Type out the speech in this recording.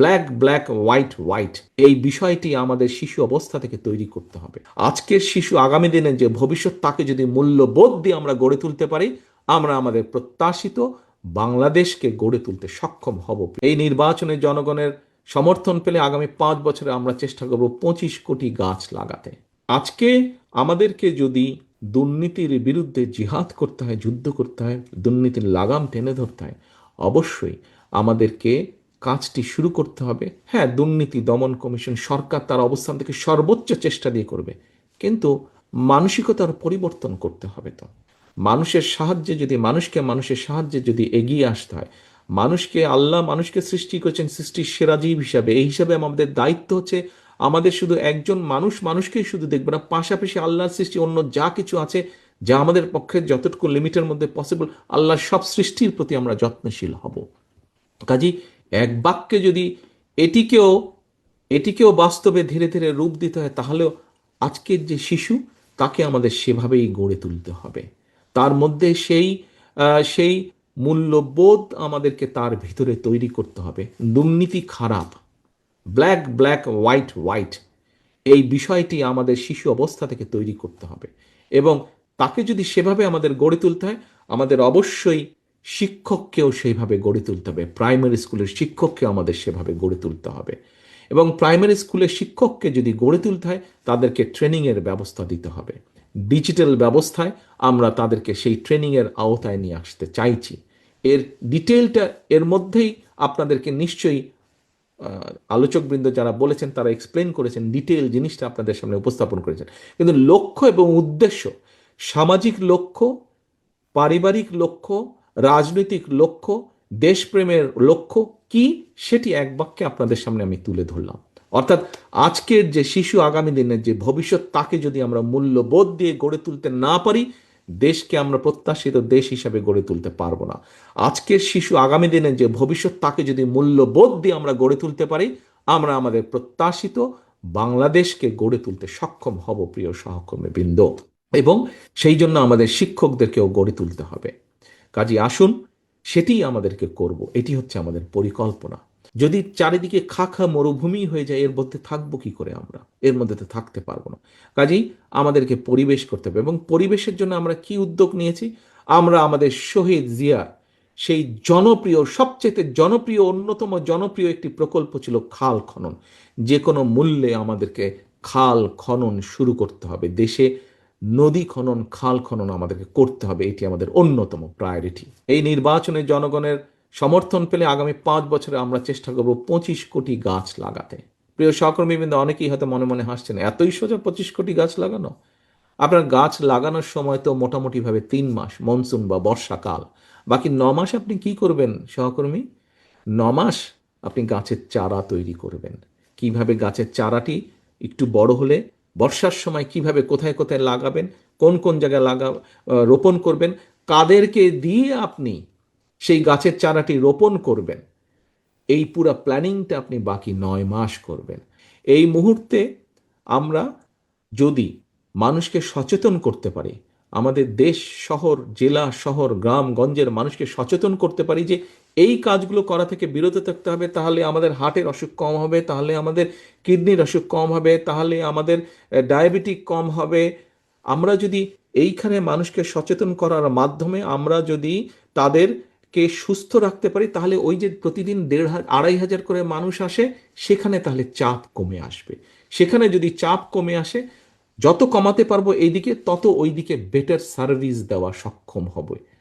Black black, white white. এই বিষয়টি আমাদের শিশু অবস্থা থেকে তৈরি করতে হবে। আজকের শিশু আগামী দিনে যে ভবিষ্যৎ, তাকে যদি মূল্যবোধ দিয়ে আমরা গড়ে তুলতে পারি, আমরা আমাদের প্রত্যাশিত বাংলাদেশকে গড়ে তুলতে সক্ষম হব। এই নির্বাচনে জনগণের সমর্থন পেলে আগামী পাঁচ বছরে আমরা চেষ্টা করব পঁচিশ কোটি গাছ লাগাতে। আজকে আমাদেরকে যদি দুর্নীতির বিরুদ্ধে জিহাদ করতে হয়, যুদ্ধ করতে হয়, দুর্নীতির লাগাম টেনে ধরতে হয়, অবশ্যই আমাদেরকে কাজটি শুরু করতে হবে। হ্যাঁ দুর্নীতি দমন কমিশন সরকার তার অবস্থান থেকে সর্বোচ্চ চেষ্টা দিয়ে করবে। কিন্তু মানসিকতার পরিবর্তন করতে হবে তো। মানুষের সাহায্যে যদি, মানুষকে মানুষের সাহায্যে যদি এগিয়ে আসতে হয়, মানুষকে, আল্লাহ মানুষকে সৃষ্টি করেছেন, সৃষ্টির সেরা জীব হিসাবে। এই হিসাবে আমাদের দায়িত্ব হচ্ছে আমাদের শুধু একজন মানুষ, মানুষকেই শুধু দেখবে না, পাশাপাশি আল্লাহর সৃষ্টি, অন্য যা কিছু আছে যা আমাদের পক্ষে যতটুকু লিমিটের মধ্যে পসিবল আল্লাহর সব সৃষ্টির প্রতি আমরা যত্নশীল হব। কাজী এক বাক্যে যদি এটিকেও এটিকেও বাস্তবে ধীরে ধীরে রূপ দিতে হয়, তাহলেও আজকের যে শিশু, তাকে আমাদের সেভাবেই গড়ে তুলতে হবে। তার মধ্যে সেই সেই মূল্যবোধ আমাদেরকে তার ভিতরে তৈরি করতে হবে। দুর্নীতি খারাপ ব্ল্যাক ব্ল্যাক হোয়াইট হোয়াইট এই বিষয়টি আমাদের শিশু অবস্থা থেকে তৈরি করতে হবে। এবং তাকে যদি সেভাবে আমাদের গড়ে তুলতে হয়, আমাদের অবশ্যই শিক্ষককেও সেইভাবে গড়ে তুলতে হবে। প্রাইমারি স্কুলের শিক্ষককে আমাদের সেভাবে গড়ে তুলতে হবে। এবং প্রাইমারি স্কুলের শিক্ষককে যদি গড়ে তুলতে হয়, তাদেরকে ট্রেনিংয়ের ব্যবস্থা দিতে হবে। ডিজিটাল ব্যবস্থায় আমরা তাদেরকে সেই ট্রেনিংয়ের আওতায় নিয়ে আসতে চাইছি। এর ডিটেলটা এর মধ্যেই আপনাদেরকে নিশ্চয়ই আলোচকবৃন্দ যারা বলেছেন, তারা এক্সপ্লেন করেছেন ডিটেল জিনিসটা আপনাদের সামনে উপস্থাপন করেছেন। কিন্তু লক্ষ্য এবং উদ্দেশ্য, সামাজিক লক্ষ্য, পারিবারিক লক্ষ্য রাজনৈতিক লক্ষ্য, দেশপ্রেমের লক্ষ্য কি? সেটি এক বাক্যে আপনাদের সামনে আমি তুলে ধরলাম। অর্থাৎ আজকের যে শিশু আগামী দিনের যে ভবিষ্যৎ, তাকে যদি আমরা মূল্যবোধ দিয়ে গড়ে তুলতে না পারি, দেশকে আমরা প্রত্যাশিত দেশ হিসাবে গড়ে তুলতে পারব না। আজকের শিশু আগামী দিনের যে ভবিষ্যৎ, তাকে যদি মূল্যবোধ দিয়ে আমরা গড়ে তুলতে পারি, আমরা আমাদের প্রত্যাশিত বাংলাদেশকে গড়ে তুলতে সক্ষম হব, প্রিয় সহকর্মী বৃন্দ এবং সেই জন্য আমাদের শিক্ষকদেরকেও গড়ে তুলতে হবে। কাজে আসুন, সেটিই আমাদেরকে করব। এটি হচ্ছে আমাদের পরিকল্পনা। যদি চারিদিকে খা খা মরুভূমি হয়ে যায়, এর মধ্যে থাকব কি করে আমরা? এর মধ্যে তো থাকতে পারব না। কাজেই আমাদেরকে পরিবেশ করতে হবে এবং পরিবেশের জন্য আমরা কি উদ্যোগ নিয়েছি? আমরা আমাদের শহীদ জিয়ার সেই জনপ্রিয় সবচেয়ে জনপ্রিয়, অন্যতম জনপ্রিয় একটি প্রকল্প ছিল খাল খনন। যে কোনো মূল্যে আমাদেরকে খাল খনন শুরু করতে হবে। দেশে নদী খনন, খাল খনন আমাদেরকে করতে হবে। এটি আমাদের অন্যতম প্রায়োরিটি এই নির্বাচনে জনগণের সমর্থন পেলে আগামী পাঁচ বছরে আমরা চেষ্টা করব পঁচিশ কোটি গাছ লাগাতে। প্রিয় সহকর্মীবৃন্দ, অনেকেই হয়তো মনে মনে হাসছেন, এতই সোজা পঁচিশ কোটি গাছ লাগানো? আপনার গাছ লাগানোর সময় তো মোটামুটিভাবে তিন মাস, মনসুন বা বর্ষাকাল। বাকি ন মাস আপনি কি করবেন সহকর্মী? ন মাস আপনি গাছের চারা তৈরি করবেন। কীভাবে গাছের চারাটি একটু বড় হলে বর্ষার সময় কীভাবে কোথায় কোথায় লাগাবেন, কোন কোন জায়গায় লাগা রোপণ করবেন, কাদেরকে দিয়ে আপনি সেই গাছের চারাটি রোপণ করবেন, এই পুরো প্ল্যানিংটা আপনি বাকি নয় মাস করবেন। এই মুহূর্তে আমরা যদি মানুষকে সচেতন করতে পারি আমাদের দেশ, শহর, জেলা, শহর, গ্রাম, গঞ্জের মানুষকে সচেতন করতে পারি যে এই কাজগুলো করা থেকে বিরত থাকতে হবে, তাহলে আমাদের হার্টের অসুখ কম হবে, তাহলে আমাদের কিডনির অসুখ কম হবে, তাহলে আমাদের ডায়াবেটিক কম হবে। আমরা যদি এইখানে মানুষকে সচেতন করার মাধ্যমে আমরা যদি তাদেরকে সুস্থ রাখতে পারি, তাহলে ওই যে প্রতিদিন দেড় হা- আড়াই হাজার করে মানুষ আসে, সেখানে তাহলে চাপ কমে আসবে। সেখানে যদি চাপ কমে আসে যত কমাতে পারব এইদিকে তত ওইদিকে বেটার সার্ভিস দেওয়া সক্ষম হবে